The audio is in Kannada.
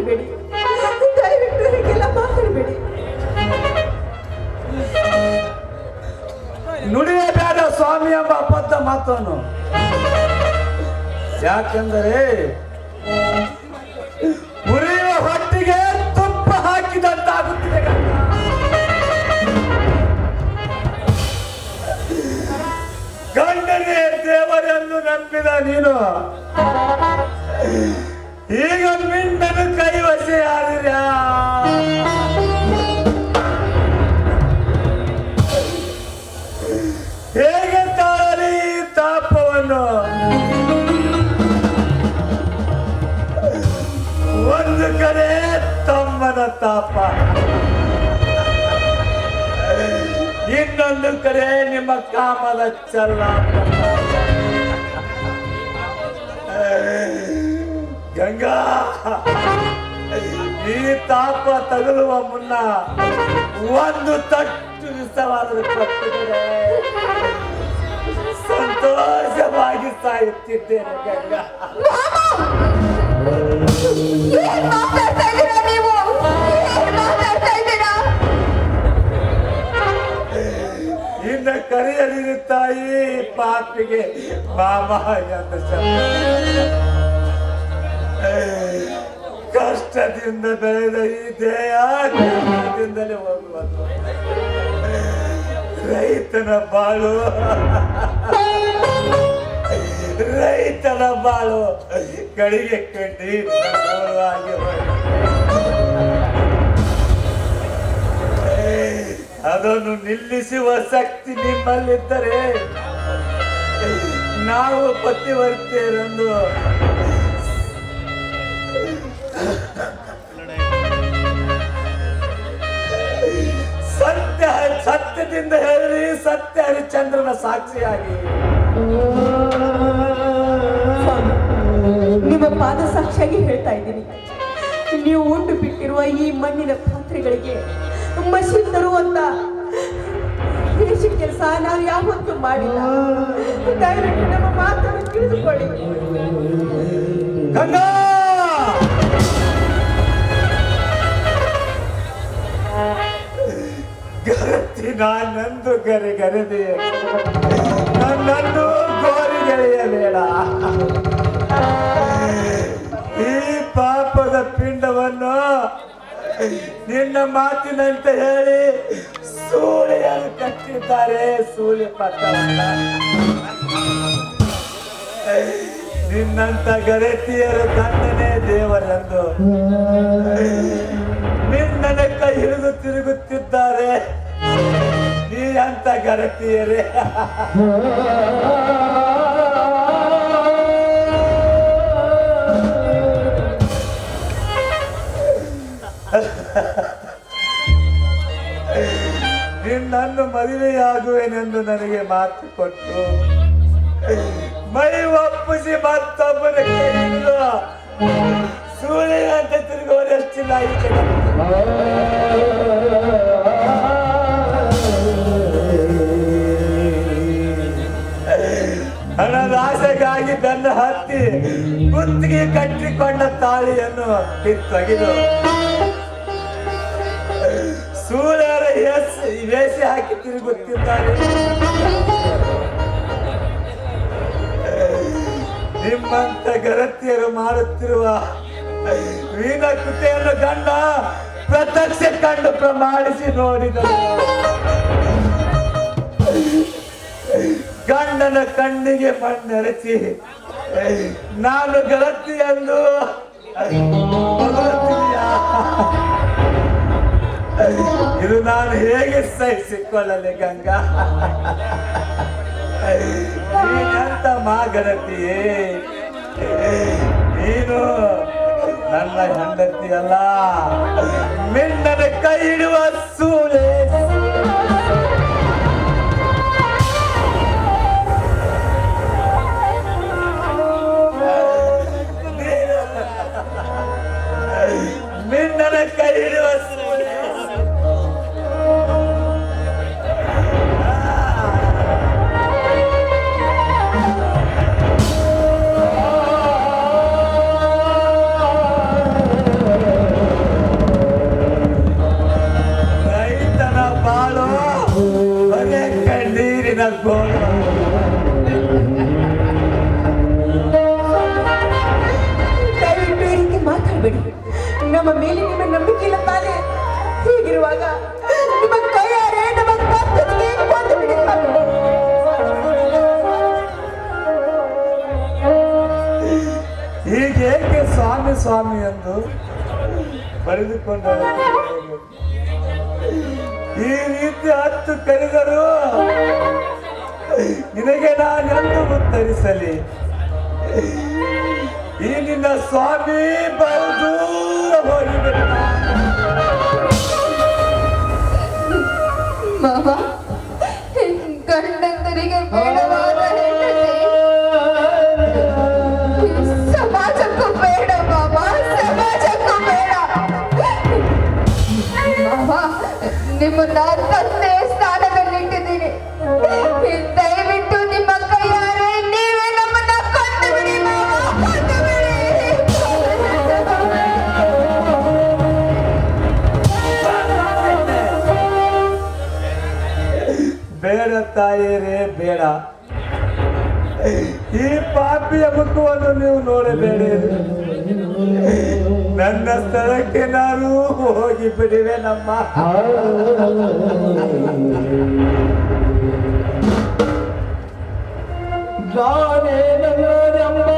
ಮಾತಾಡಬೇಡಿ. ದಯವಿಟ್ಟು ನುಡಿಯಬೇಡ ಸ್ವಾಮಿ ಎಂಬ ಅಬದ್ಧ ಮಾತನ್ನು. ಯಾಕೆಂದರೆ ಉರಿಯುವ ಹೊಟ್ಟಿಗೆ ತುಪ್ಪ ಹಾಕಿದಂತಾಗುತ್ತಿದೆ. ಗಂಡನೇ ದೇವರೆಂದು ನಂಬಿದ ನೀನು. ತಾಪ ಇನ್ನೊಂದು ಕಡೆ ನಿಮ್ಮ ಕಾಮದ ಚಲ್ಲ ಗಂಗಾ, ಈ ತಾಪ ತಗುಲುವ ಮುನ್ನ ಒಂದು ತಟ್ಟು ವಿಷವಾದರೂ ಸಂತೋಷವಾಗಿ ಸಾಯುತ್ತಿದ್ದೇನೆ ಗಂಗಾ. ಇನ್ನು ತಾಯಿ, ಪಾಪಿಗೆ ಬಾಬಾ ಕಷ್ಟದಿಂದ ಬೆಳೆದ ಈ ದೇಹ ಕಷ್ಟದಿಂದಲೇ ಹೋಗುವುದು ರೈತನ ಬಾಳು. ರೈತನ ಬಾಳು. ಕಡಿಗೆ ಕಂಡಿ ಅದನ್ನು ನಿಲ್ಲಿಸುವ ಶಕ್ತಿ ನಿಮ್ಮಲ್ಲಿದ್ದರೆ ನಾವು ಪತಿವರ್ತೆಯರೆಂದು. ಸತ್ಯ ಸತ್ಯದಿಂದ ಹೇಳಿ ಸತ್ಯ ಹರಿಶ್ಚಂದ್ರನ ಸಾಕ್ಷಿಯಾಗಿ. ನಿಮ್ಮ ಪಾದ ಸಾಕ್ಷಿಯಾಗಿ ಹೇಳ್ತಾ ಇದ್ದೀನಿ. ನೀವು ಉಂಡು ಬಿಟ್ಟಿರುವ ಈ ಮಣ್ಣಿನ ಪಾತ್ರೆಗಳಿಗೆ ಮಷೀನ್ ತರುವಂತ ದೇಶ ಕೆಲಸ ನಾವು ಯಾವತ್ತೂ ಮಾಡಿಲ್ಲ. ದಯವಿಟ್ಟು ನಮ್ಮ ಮಾತನ್ನು ತಿಳಿದುಕೊಳ್ಳಿ. ಗಂಗಾ! ಗರತಿ ನಾನಂದು ಗರೆ ಗರೆದೆ. ನನ್ನನ್ನು ಗೋರಿ ಗೆಳೆಯಬೇಡ. ಈ ಪಾಪದ ಪಿಂಡವನ್ನು ನಿನ್ನ ಮಾತಿನಂತೆ ಹೇಳಿ ಸೂಳೆಯನ್ನು ಕಟ್ಟಿದ್ದಾರೆ. ಸೂರ್ಯ ಪಟ್ಟ ನಿನ್ನಂತ ಗರತಿಯರ ತಂದನೆ ದೇವರಂದು. ನಿನ್ನನೆ ಕೈ ಹಿಡಿದು ತಿರುಗುತ್ತಿದ್ದಾರೆ. ನೀ ಅಂತ ಗರತಿಯರೇ ನಿನ್ನನ್ನು ಮದುವೆಯಾಗುವೆನೆಂದು ನನಗೆ ಮಾತು ಕೊಟ್ಟು, ಮೈ ಒಪ್ಪಿಸಿ ಮತ್ತೊಬ್ಬನ ಕೇಳಿಲ್ಲ ಸೂರ್ಯನಂತೆ ತಿರುಗುವರೆಷ್ಟಿಲ್ಲ ಈ ಹಣದಾಸೆಗಾಗಿ ಬೆನ್ನ ಹತ್ತಿ ಕುತ್ತಿಗೆ ಕಟ್ಟಿಕೊಂಡ ತಾಳಿಯನ್ನು ಕಿತ್ತೊಗೆದು ಸೂರ್ಯರ ಎಸ್ ವೇಷ ಹಾಕಿ ತಿರುಗುತ್ತಿದ್ದಾರೆ ನಿಮ್ಮಂತ ಗರತಿಯರು ಮಾಡುತ್ತಿರುವ ವೀನ ಕೃತಿಯನ್ನು ಕಂಡ ಪ್ರತ್ಯಕ್ಷ ಕಂಡು ಪ್ರಮಾಣಿಸಿ ನೋಡಿದರು ಗಂಡನ ಕಣ್ಣಿಗೆ ಮಣ್ಣೆರಚಿ ನಾನು ಗಲತ್ತಿ ಎಂದು ಹೊಗಳುತ್ತೀಯಾ? ಇದು ನಾನು ಹೇಗೆ ಸಹಿಸಿಕೊಳ್ಳಲಿ ಗಂಗಾ? ಮಾಗರತಿಯೇ ನೀನು ನನ್ನ ಹೆಂಡತಿಯಲ್ಲ. ಮಿಂಡನ ಕೈ ಇಡುವ ಸೂಳೆ. ಬಾಳು ಹೊಗೆ ಕಣ್ಣೀರಿನ ಗೋಳು. ದಯವಿಟ್ಟು ಈ ಮಾತಾಡಬೇಡಿ. ನಮ್ಮ ಮೇಲೆ ನಿಮ್ಮ ನಂಬಿಕೆ ಇಲ್ಲ ತಾನೆ ಹೀಗಿರುವಾಗ ನಿಮ್ಮ ಕೈಯಾರೆ ಬಿಡಿ ಸ್ವಾಮಿ ಸ್ವಾಮಿ ಎಂದು ಬರೆದುಕೊಂಡ ಈ ರೀತಿ ಹತ್ತು ಕರೆದರು ನಿನಗೆ ನಾನೆಂದು ಉತ್ತರಿಸಲಿ? ಈ ನಿನ್ನ ಸ್ವಾಮಿ ಮಾವ ಗಂಡಂದರಿಗೆ ಬೇಡವಾದ ಸಮಾಜಕ್ಕೂ ಬೇಡ ಮಾಮ, ಸಮಾಜಕ್ಕೂ ಬೇಡ. ಮಾವ ನಿಮ್ಮನ್ನ ತಂದೆ ಸ್ಥಾನದಲ್ಲಿಟ್ಟಿದ್ದೀನಿ. ದಯವಿಟ್ಟು ನಿಮ್ಮ ಕೈಯಾರೆ ನಮ್ಮನ್ನ ಬೇಡ ತಾಯಿರೇ, ಬೇಡ. ಈ ಪಾಪಿಯ ಮುಖವನ್ನು ನೀವು ನೋಡಬೇಡಿ. ನನ್ನ ಸ್ಥಳಕ್ಕೆ ನಾನು ಹೋಗಿ ಬಿಡುವೆ ನಮ್ಮ. ನಾನೇ ನನ್ನದೆಂಬ